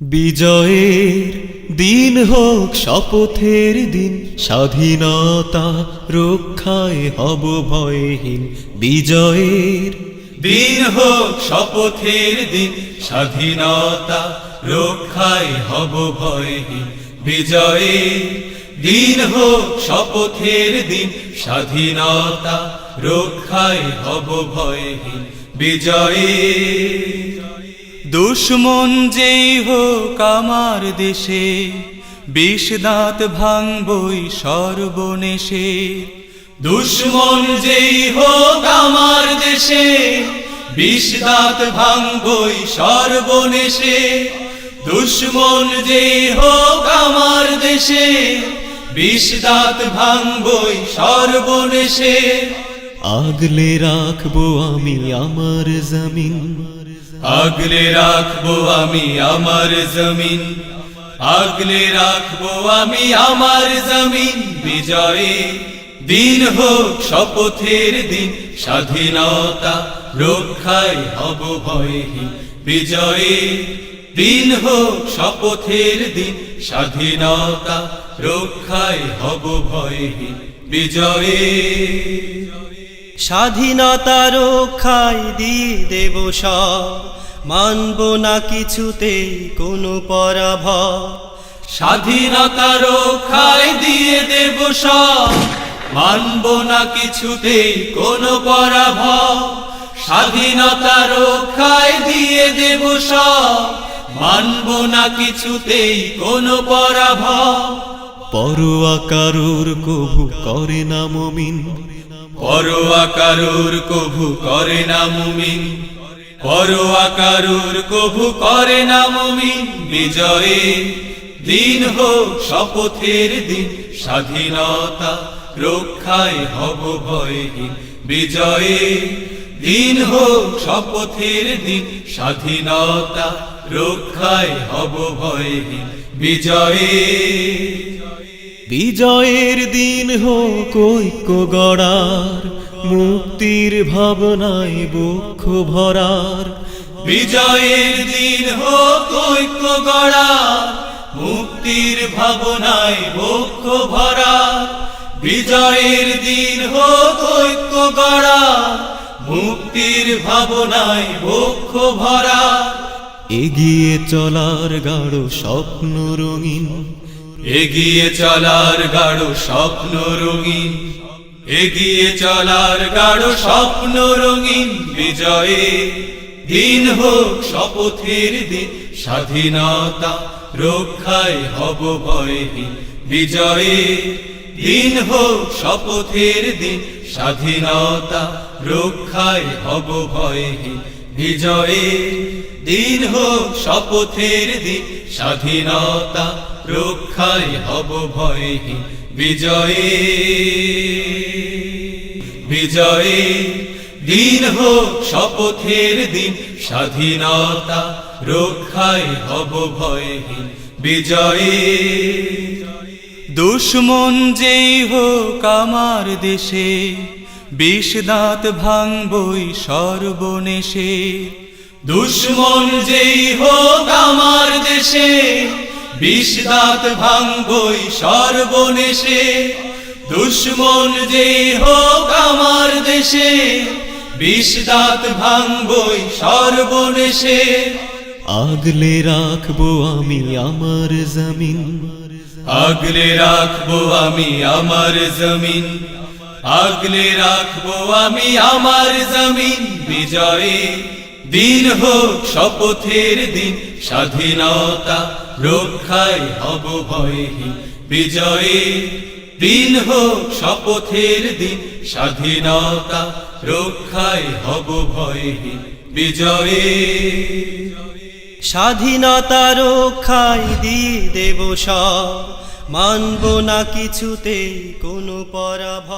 বিজয়ের দিন হোক শপথের দিন, স্বাধীনতা রক্ষায় হব ভয়হীন। বিজয়ের দিন হোক শপথের দিন, স্বাধীনতা রক্ষায় হব ভয়হীন। বিজয়ে দিন হোক শপথের দিন, স্বাধীনতা রক্ষায় হব ভয়হীন। বিজয়ে দুশ্মন যেই হোক আমার দেশে, বিষ দাঁত ভাঙবই সর্বনেশে। দুশ্মন যেই হোক আমার দেশে, বিষ দাঁত ভাঙবই সর্বনেশে। দুশ্মন যেই হোক আমার দেশে, বিষ দাঁত ভাঙবই সর্বনেশে। আগলে রাখব আমি আমার জমিন। আগলে রাখব আমি আমার জমিন। আগলে রাখব আমি আমার জমিন। বিজয়ে দিন হোক শপথের দিন। স্বাধীনতা রক্ষায় হব ভয়হীন। বিজয়ে দিন হোক শপথের দিন। স্বাধীনতা রক্ষায় হব ভয়হীন। বিজয়ে স্বাধীনতা রক্ষায় দিয়ে দেব সব। মানব না কিছুতেই কোনো পরাভ স্বাধীনতা রক্ষায় দিয়ে দেব সব। মানব না কিছুতেই কোনো পরাভব। স্বাধীনতা রক্ষায় দিয়ে দেব সব। মানব না কিছুতেই কোনো পরাভব। পরোয়া কারুর কভু করে না মমিন। পরোয়া কারুর কভু করে না মুমিন। পরোয়া কারুর কভু করে না মুমিন। বিজয়ে দিন হোক শপথের দিন, স্বাধীনতা রক্ষায় হব ভয়হীন। বিজয়ে দিন হোক শপথের দিন, স্বাধীনতা রক্ষায় হব ভয়হীন। বিজয়ে বিজয়ের দিন হোক ঐক্য গড়ার, মুক্তির ভাবনায় বক্ষ ভরার। বিজয়ের দিন হোক ঐক্য গড়া মুক্তির ভাবনায় বক্ষ ভরা বিজয়ের দিন হোক ঐক্য গড়া মুক্তির ভাবনায় বক্ষ ভরা এগিয়ে চলার গাঢ় স্বপ্ন রঙিন এগিয়ে চলার গাঢ় স্বপ্ন রঙিন। এগিয়ে চলার গাঢ় স্বপ্ন রঙিন বিজয়ে। দিন হোক শপথের দিন, স্বাধীনতা রক্ষায় হব ভয়হীন বিজয়ে। দিন হোক শপথের দিন, স্বাধীনতা রক্ষায় হব ভয়হীন বিজয়ে দিন হোক শপথের দিন, স্বাধীনতা রক্ষায় হব ভয়হীন। বিজয়ে বিজয়ে দিন হোক শপথের দিন, স্বাধীনতা রক্ষায় হব ভয়হীন। বিজয়ে, দুশ্মন যেই হোক আমার দেশে বিষ দাঁত ভাঙবই সর্বনেশে। দুশ্মন যেই হোক আমার দেশে বিষ দাঁত ভাঙবই সর্বনেশে। দুশ্মন যেই হোক আমার দেশে বিষ দাঁত ভাঙবই সর্বনেশে। আগলে রাখব আমি আমার জমিন। আগলে রাখব আমি আমার জমিন। আগলে রাখব আমি আমার জমিন। বিজয়ে দিন হোক শপথের দিন, স্বাধীনতা রক্ষায় হব ভয়হীন। বিজয়ে দিন হোক শপথের দিন, স্বাধীনতা রক্ষায় হব ভয়হীন। বিজয়ে স্বাধীনতা রক্ষায় দিয়ে দেব সব। মানব না কিছুতে কোনো পরাভ